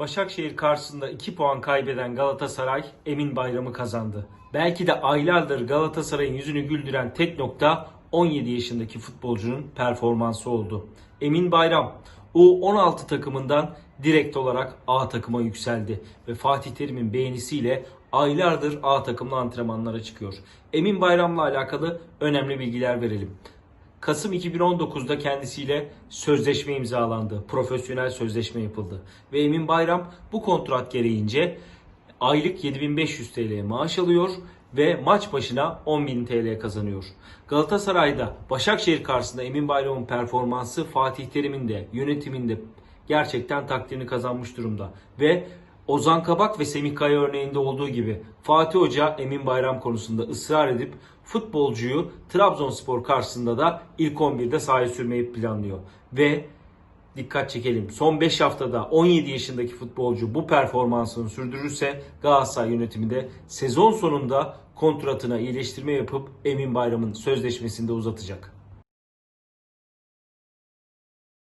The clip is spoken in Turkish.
Başakşehir karşısında 2 puan kaybeden Galatasaray Emin Bayram'ı kazandı. Belki de aylardır Galatasaray'ın yüzünü güldüren tek nokta 17 yaşındaki futbolcunun performansı oldu. Emin Bayram U16 takımından direkt olarak A takıma yükseldi ve Fatih Terim'in beğenisiyle aylardır A takımlı antrenmanlara çıkıyor. Emin Bayram'la alakalı önemli bilgiler verelim. Kasım 2019'da kendisiyle sözleşme imzalandı. Profesyonel sözleşme yapıldı. Ve Emin Bayram bu kontrat gereğince aylık 7500 TL maaş alıyor ve maç başına 10.000 TL kazanıyor. Galatasaray'da Başakşehir karşısında Emin Bayram'ın performansı Fatih Terim'in de yönetiminde gerçekten takdirini kazanmış durumda. Ve Ozan Kabak ve Semih Kaya örneğinde olduğu gibi Fatih Hoca Emin Bayram konusunda ısrar edip futbolcuyu Trabzonspor karşısında da ilk 11'de sahaya sürmeyi planlıyor. Ve dikkat çekelim. Son 5 haftada 17 yaşındaki futbolcu bu performansını sürdürürse Galatasaray yönetimi de sezon sonunda kontratına iyileştirme yapıp Emin Bayram'ın sözleşmesini de uzatacak.